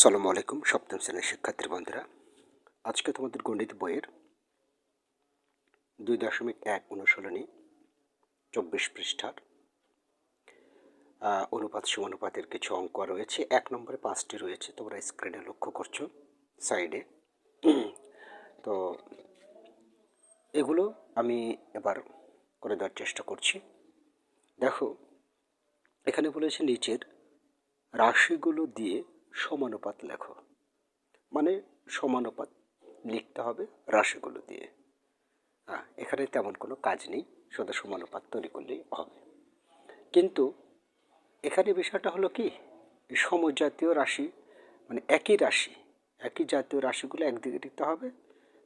সালামু আলাইকুম সপ্তম শ্রেণির শিক্ষার্থী বন্ধুরা। আজকে তোমাদের গণিত বইয়ের দুই দশমিক এক অনুশীলনী চব্বিশ পৃষ্ঠার অনুপাত সমানুপাতের কিছু অঙ্ক রয়েছে। এক নম্বরে পাঁচটি রয়েছে, তোমরা স্ক্রিনে লক্ষ্য করছ সাইডে তো এগুলো আমি এবার করে দেওয়ার চেষ্টা করছি। দেখো, এখানে বলেছে নিচের রাশিগুলো দিয়ে সমানুপাত লেখো। মানে সমানুপাত লিখতে হবে রাশিগুলো দিয়ে। হ্যাঁ এখানে তেমন কোনো কাজ নেই, শুধু সমানুপাত তৈরি করলেই হবে। কিন্তু এখানে বিষয়টা হলো কি, সমজাতীয় রাশি মানে একই রাশি, একই জাতীয় রাশিগুলো একদিকে নিতে হবে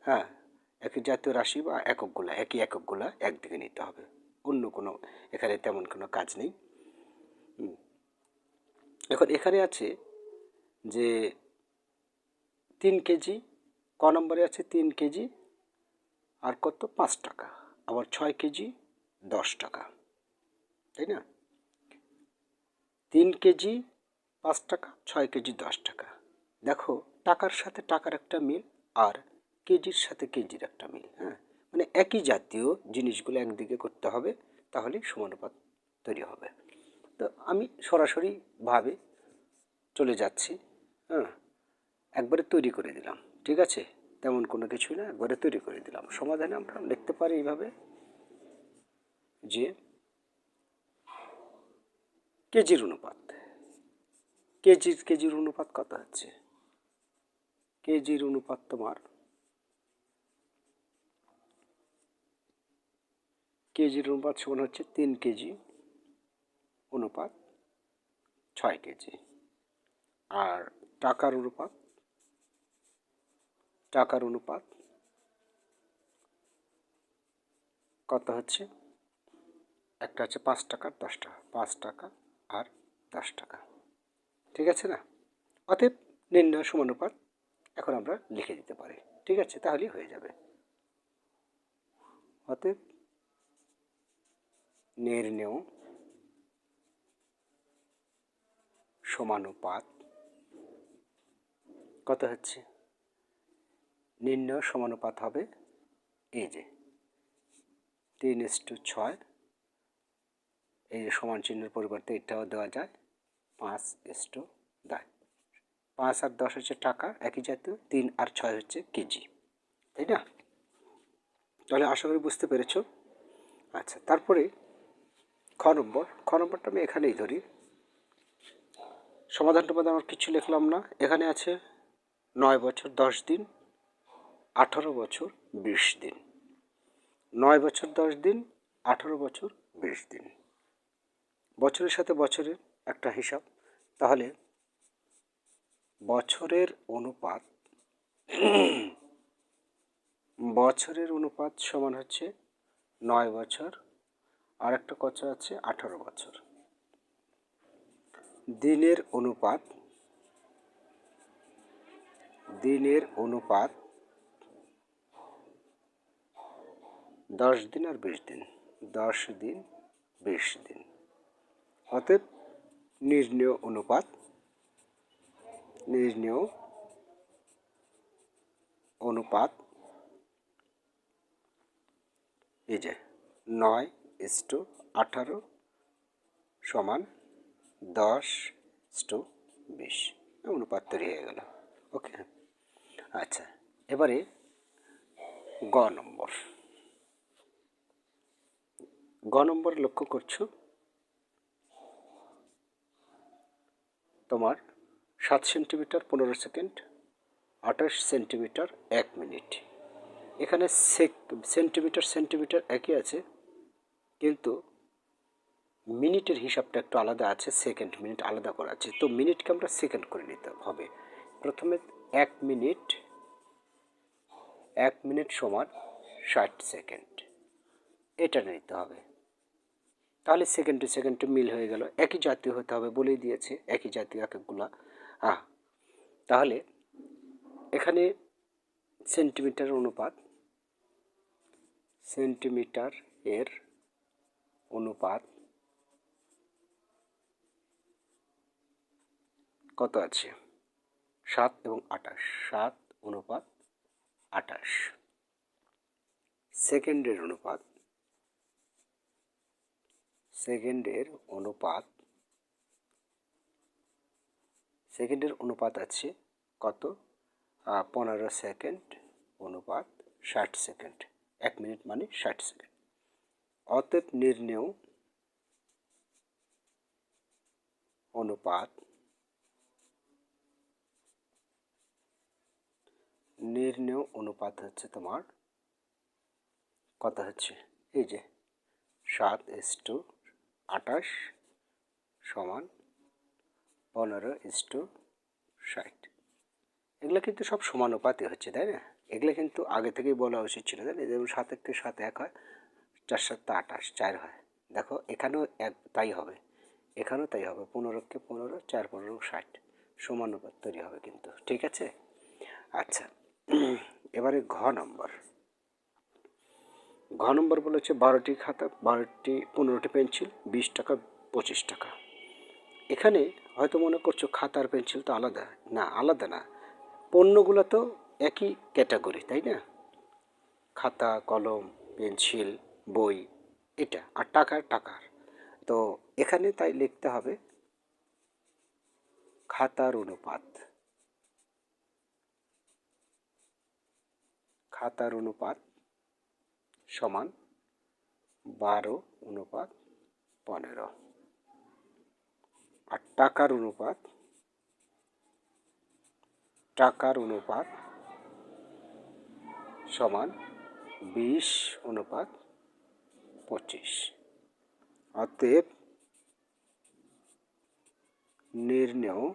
হ্যাঁ একই জাতীয় রাশি বা এককগুলা, একই এককগুলা একদিকে নিতে হবে। অন্য কোনো, এখানে তেমন কোনো কাজ নেই। এখন এখানে আছে যে তিন কেজি, ক নম্বরে আছে তিন কেজি, আর কত? পাঁচ টাকা। আবার ছয় কেজি, দশ টাকা। তাই না? তিন কেজি, পাঁচ টাকা, ছয় কেজি, দশ টাকা। দেখো, টাকার সাথে টাকার একটা মিল, আর কেজির সাথে কেজির একটা মিল হ্যাঁ? মানে একই জাতীয় জিনিসগুলো একদিকে করতে হবে, তাহলেই সমানুপাত তৈরি হবে। তো আমি সরাসরিভাবে চলে যাচ্ছি। হ্যাঁ একবারে তৈরি করে দিলাম, ঠিক আছে? তেমন কোনো কিছুই না, একবারে তৈরি করে দিলাম। সমাধানে আমরা লিখতে পারি এইভাবে যে কেজির অনুপাত। কেজির কেজির অনুপাত কত হচ্ছে? কেজির অনুপাত তোমার কেজির অনুপাত সমান হচ্ছে তিন কেজি অনুপাত ছয় কেজি। আর টাকার অনুপাত টাকার অনুপাত কত হচ্ছে? একটা হচ্ছে পাঁচ টাকার দশ টাকা, পাঁচ টাকা আর দশ টাকা। ঠিক আছে না? অতএব নির্ণয় সমানুপাত এখন আমরা লিখে দিতে পারি। ঠিক আছে? তাহলেই হয়ে যাবে। অতএব নির্ণেয় সমানুপাত কত হচ্ছে। নির্ণয় সমানুপাত হবে এই যে। তিন এস টু ছয়, এই যে সমান চিহ্নের পরিবর্তে এটাও দেওয়া যায়। পাঁচ এস টু দশ। পাঁচ আর দশ হচ্ছে টাকা, একই জাতীয়। তিন আর ছয় হচ্ছে কেজি। তাই না? তাহলে আশা করি বুঝতে পেরেছ। আচ্ছা তারপরে খ নম্বর। খ নম্বরটা আমি এখানেই ধরি। সমাধানটা মধ্যে আমার কিছু লিখলাম না। এখানে আছে নয় বছর দশ দিন, আঠারো বছর বিশ দিন। নয় বছর দশ দিন, আঠারো বছর বিশ দিন। বছরের সাথে বছরের একটা হিসাব। তাহলে বছরের অনুপাত বছরের অনুপাত সমান হচ্ছে নয় বছর আর একটা কত আছে আঠারো বছর। দিনের অনুপাত দিনের অনুপাত দশ দিন আর বিশ দিন। দশ দিন, বিশ দিন। অতএব নির্ণয় অনুপাত নির্ণয় অনুপাত এই যে নয় ইস টু আঠারো সমান দশ ইস টু বিশ। অনুপাত তৈরি হয়ে গেল। ওকে আচ্ছা এবারে গ নম্বর। গ নম্বর লক্ষ্য করছ? তোমার সাত সেন্টিমিটার পনেরো সেকেন্ড, আঠাশ সেন্টিমিটার এক মিনিট। এখানে সেক, সেন্টিমিটার সেন্টিমিটার একই আছে, কিন্তু মিনিটের হিসাবটা একটু আলাদা আছে, সেকেন্ড মিনিট আলাদা করা আছে। তো মিনিটকে আমরা সেকেন্ড করে নিতে হবে। প্রথমে এক মিনিট এক মিনিট সমান ষাট সেকেন্ড। এটা নিতে হবে। তাহলে সেকেন্ড টু সেকেন্ড মিল হয়ে গেল। একই জাতীয় হতে হবে বলেই দিয়েছে, একই জাতীয় একগুলা হ্যাঁ তাহলে এখানে সেন্টিমিটার অনুপাত, সেন্টিমিটার এর অনুপাত কত আছে? সাত এবং আটাশ সাত অনুপাত আটাশ সেকেন্ডের অনুপাত সেকেন্ডের অনুপাত সেকেন্ডের অনুপাত আছে কত? পনেরো সেকেন্ড অনুপাত ষাট সেকেন্ড। এক মিনিট মানে ষাট সেকেন্ড। অতএব নির্ণেয় অনুপাত নির্ণেয় অনুপাত হচ্ছে তোমার কত হচ্ছে? এই যে সাত ইস টু আঠাশ সমান পনেরো ইস টু ষাট। এগুলো কিন্তু সব সমানুপাতে হচ্ছে, তাই না? এগুলো কিন্তু আগে থেকেই বলা উচিত ছিল, তাই না? যেমন সাত একটি সাত এক হয়, চার সাতটা আঠাশ, চার হয়। দেখো, এখানেও এক তাই হবে। এখানেও তাই হবে, পনেরোকে পনেরো, চার পনেরো ষাট। সমানুপাত তৈরি হবে কিন্তু, ঠিক আছে? আচ্ছা এবারে ঘ নম্বর। ঘ নম্বর বলেছে বারোটি খাতা, বারোটি, পনেরোটি পেন্সিল, বিশ টাকা, পঁচিশ টাকা। এখানে হয়তো মনে করছ খাতা আর পেন্সিল তো আলাদা। না আলাদা না। পণ্যগুলো তো একই ক্যাটাগরি, তাই না? খাতা, কলম, পেন্সিল, বই, এটা আর টাকার টাকার। তো এখানে তাই লিখতে হবে খাতার অনুপাত। খাতার অনুপাত সমান বারো অনুপাত পনেরো। আর টাকার অনুপাত টাকার অনুপাত সমান বিশ অনুপাত পঁচিশ। অতএব নির্ণেয়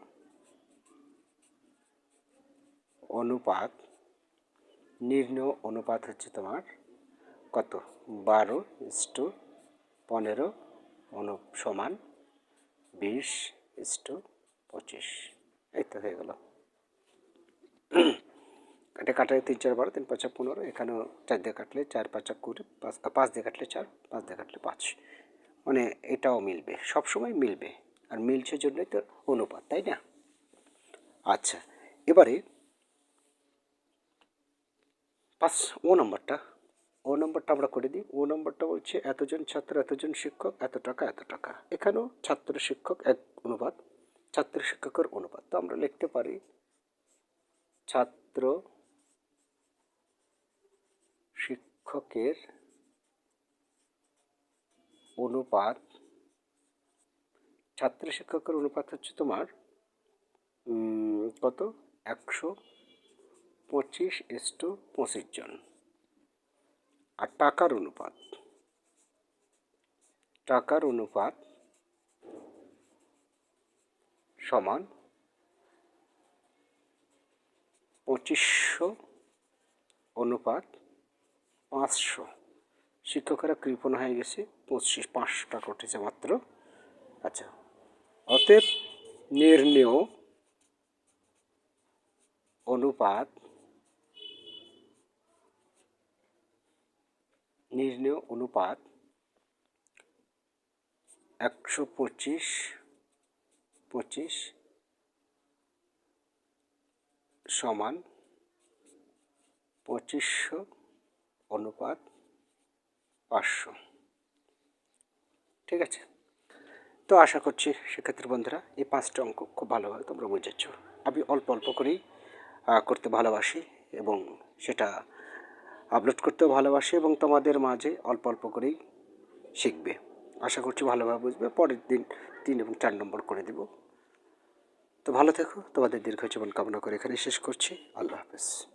অনুপাত নির্ণেয় অনুপাত হচ্ছে তোমার কত? বারো ইস্টু পনেরো অনু সমান বিশ ইস্টু পঁচিশ। এই তো হয়ে গেল। এটা কাটায় তিন চার বারো, তিন পাঁচা পনেরো, এখানেও চার দিয়ে কাটলে চার, পাঁচা কুড়ি, পাঁচ পাঁচ দিয়ে কাটলে চার, পাঁচ দিয়ে কাটলে পাঁচ। মানে এটাও মিলবে সব সময় মিলবে, আর মিলছে জন্যই তো অনুপাত, তাই না? আচ্ছা এবারে পাঁচ ও নম্বরটা। ও নম্বরটা আমরা করে দিই। ও নম্বরটা বলছে এতজন ছাত্র, এতজন শিক্ষক, এত টাকা এত টাকা। এখানেও ছাত্র শিক্ষক এক অনুপাত, ছাত্র শিক্ষকের অনুপাত। তো আমরা লিখতে পারি ছাত্র শিক্ষকের অনুপাত, ছাত্র শিক্ষকের অনুপাত হচ্ছে তোমার কত? একশো পঁচিশ ইস্টু পঁচিশ জন। আর টাকার অনুপাত? টাকার অনুপাত সমান পঁচিশশো অনুপাত পাঁচশো। শিক্ষকেরা কৃপণ হয়ে গেছে, পঁচিশ পাঁচশো টাকা উঠেছে মাত্র। আচ্ছা অতএব নির্ণেয় অনুপাত নির্ণেয় অনুপাত একশো পঁচিশ পঁচিশ সমান পঁচিশশো অনুপাত পাঁচশো। ঠিক আছে? তো আশা করছি সেক্ষেত্রে বন্ধুরা, এই পাঁচটা অঙ্ক খুব ভালোভাবে তোমরা বুঝেছ। আমি অল্প অল্প করেই করতে ভালোবাসি এবং সেটা আপলোড করতেও ভালোবাসি এবং তোমাদের মাঝে অল্প অল্প করেই শিখবে। আশা করছি ভালোভাবে বুঝবে। পরের দিন তিন এবং চার নম্বর করে দেব। তো ভালো থেকো। তোমাদের দীর্ঘ জীবন কামনা করে এখানে শেষ করছি। আল্লাহ হাফেজ।